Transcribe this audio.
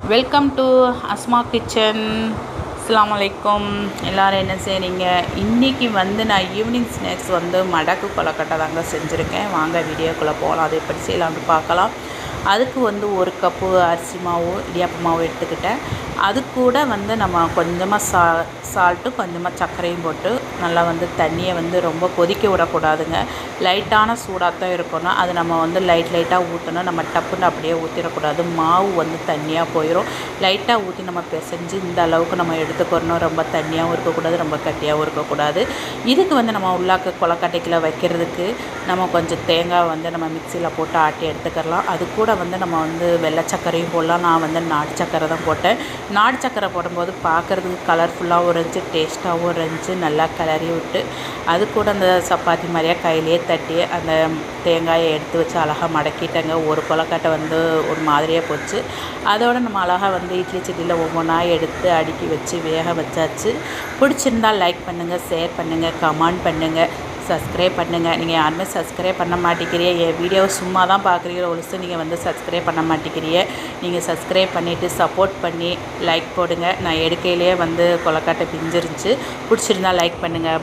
Welcome to Asma kitchen அஸ்லாம் அலைக்கும் எல்லோரும் என்ன செய்கிறீங்க இன்றைக்கி வந்து நான் ஈவினிங் ஸ்நாக்ஸ் வந்து மடக்கு கொலக்கட்டை தாங்க செஞ்சுருக்கேன். வாங்க வீடியோக்குள்ளே போகலாம் அதை எப்படி செய்யலாம்னு பார்க்கலாம். அதுக்கு வந்து ஒரு கப்பு அரிசி மாவு இடியாப்ப மாவு எடுத்துக்கிட்டேன். அது கூட வந்து நம்ம கொஞ்சமாக சா சால்ட்டு கொஞ்சமாக சர்க்கரையும் போட்டு நல்லா வந்து தண்ணியை வந்து ரொம்ப கொதிக்க விடக்கூடாதுங்க. லைட்டான சூடாக தான் இருக்கணும். அது நம்ம வந்து லைட் லைட்டாக ஊற்றணும் நம்ம டப்புன்னு அப்படியே ஊற்றிடக்கூடாது மாவு வந்து தண்ணியாக போயிடும் லைட்டாக ஊற்றி நம்ம பிசைஞ்சு இந்த அளவுக்கு நம்ம எடுத்துக்கிறணும். ரொம்ப தண்ணியாகவும் இருக்கக்கூடாது ரொம்ப கட்டியாகவும் இருக்கக்கூடாது. இதுக்கு வந்து நம்ம உள்ளாக்க கொலக்கட்டைக்கில் வைக்கிறதுக்கு நம்ம கொஞ்சம் தேங்காய் வந்து நம்ம மிக்சியில் போட்டு ஆட்டி எடுத்துக்கலாம் அது கூட வந்து நம்ம வந்து வெள்ளை சர்க்கரையும் போடலாம். நான் வந்து நாட்டு சக்கரை தான் போட்டேன். நாட்டு சக்கரை போடும்போது பார்க்குறதுக்கு கலர்ஃபுல்லாகவும் இருந்துச்சு டேஸ்ட்டாகவும் இருந்துச்சு நல்லா கிளறி விட்டு அது கூட அந்த சப்பாத்தி மாதிரியே கையிலேயே தட்டி அந்த தேங்காயை எடுத்து வச்சு அழகாக மடக்கிட்டேங்க. ஒரு கொலக்கட்டை வந்து ஒரு மாதிரியாக போச்சு. அதோடு நம்ம அழகாக வந்து இட்லி சட்டியில் ஒவ்வொன்றா எடுத்து அடுக்கி வச்சு வேக வச்சாச்சு. பிடிச்சிருந்தா லைக் பண்ணுங்கள் ஷேர் பண்ணுங்கள் கமெண்ட் பண்ணுங்கள் சப்ஸ்கிரைப் பண்ணுங்கள் நீங்கள் யாருமே சப்ஸ்கிரைப் பண்ண மாட்டேங்கிறீங்க. என் வீடியோ சும்மா தான் பார்க்குறீங்க. ஒழுசு நீங்கள் வந்து சப்ஸ்கிரைப் பண்ண மாட்டேங்கிறீங்க. நீங்கள் சப்ஸ்கிரைப் பண்ணிவிட்டு சப்போர்ட் பண்ணி லைக் போடுங்க. நான் எடுக்கையிலே வந்து கொலக்காட்டை பிஞ்சிருந்துச்சு. பிடிச்சிருந்தா லைக் பண்ணுங்கள்